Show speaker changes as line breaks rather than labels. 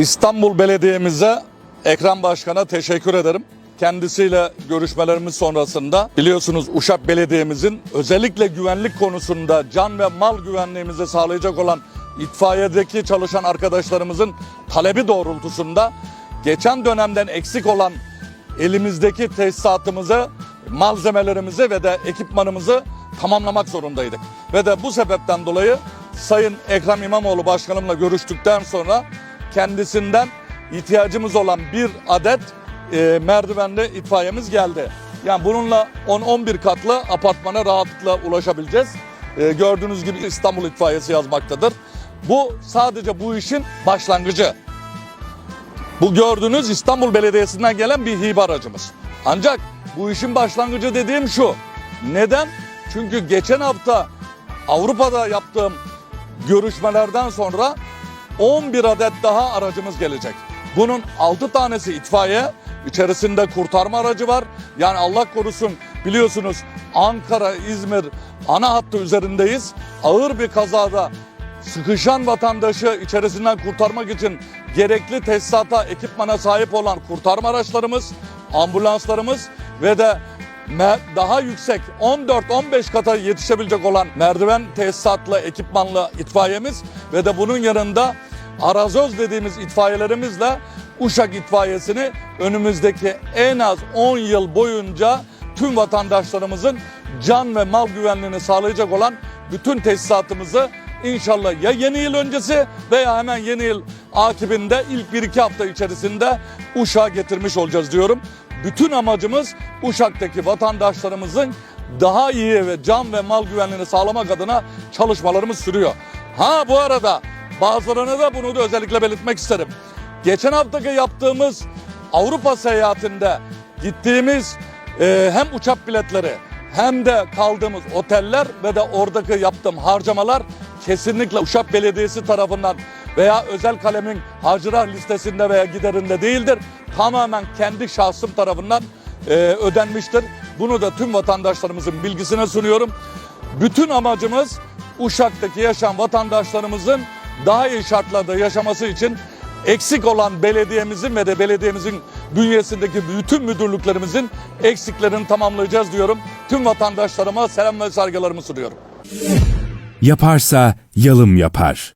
İstanbul Belediye'mize Ekrem Başkan'a teşekkür ederim. Kendisiyle görüşmelerimiz sonrasında biliyorsunuz Uşak Belediye'mizin özellikle güvenlik konusunda can ve mal güvenliğimizi sağlayacak olan itfaiyedeki çalışan arkadaşlarımızın talebi doğrultusunda geçen dönemden eksik olan elimizdeki tesisatımızı, malzemelerimizi ve de ekipmanımızı tamamlamak zorundaydık. Ve de bu sebepten dolayı Sayın Ekrem İmamoğlu Başkanımla görüştükten sonra kendisinden ihtiyacımız olan bir adet e, merdivenli itfaiyemiz geldi. Yani bununla 10-11 katlı apartmana rahatlıkla ulaşabileceğiz. E, gördüğünüz gibi İstanbul itfaiyesi yazmaktadır. Bu sadece bu işin başlangıcı. Bu gördüğünüz İstanbul Belediyesi'nden gelen bir hibe aracımız. Ancak bu işin başlangıcı dediğim şu. Neden? Çünkü geçen hafta Avrupa'da yaptığım görüşmelerden sonra 11 adet daha aracımız gelecek. Bunun 6 tanesi itfaiye, içerisinde kurtarma aracı var. Yani Allah korusun biliyorsunuz Ankara, İzmir ana hattı üzerindeyiz. Ağır bir kazada sıkışan vatandaşı içerisinden kurtarmak için gerekli tesisata, ekipmana sahip olan kurtarma araçlarımız, ambulanslarımız ve de daha yüksek 14-15 kata yetişebilecek olan merdiven tesisatlı, ekipmanlı itfaiyemiz ve de bunun yanında arazöz dediğimiz itfaiyelerimizle Uşak itfaiyesini önümüzdeki en az 10 yıl boyunca tüm vatandaşlarımızın can ve mal güvenliğini sağlayacak olan bütün tesisatımızı inşallah ya yeni yıl öncesi veya hemen yeni yıl akibinde ilk 1-2 hafta içerisinde Uşak'a getirmiş olacağız diyorum. Bütün amacımız Uşak'taki vatandaşlarımızın daha iyi ve can ve mal güvenliğini sağlamak adına çalışmalarımız sürüyor. Ha bu arada bazılarına da bunu da özellikle belirtmek isterim. Geçen haftaki yaptığımız Avrupa seyahatinde gittiğimiz e, hem uçak biletleri hem de kaldığımız oteller ve de oradaki yaptığım harcamalar kesinlikle Uşak Belediyesi tarafından veya özel kalemin harcırah listesinde veya giderinde değildir. Tamamen kendi şahsım tarafından e, ödenmiştir. Bunu da tüm vatandaşlarımızın bilgisine sunuyorum. Bütün amacımız Uşak'taki yaşayan vatandaşlarımızın daha iyi şartlarda yaşaması için eksik olan belediyemizin ve de belediyemizin bünyesindeki bütün müdürlüklerimizin eksiklerini tamamlayacağız diyorum. Tüm vatandaşlarıma selam ve saygılarımı sunuyorum.
Yaparsa yalım yapar.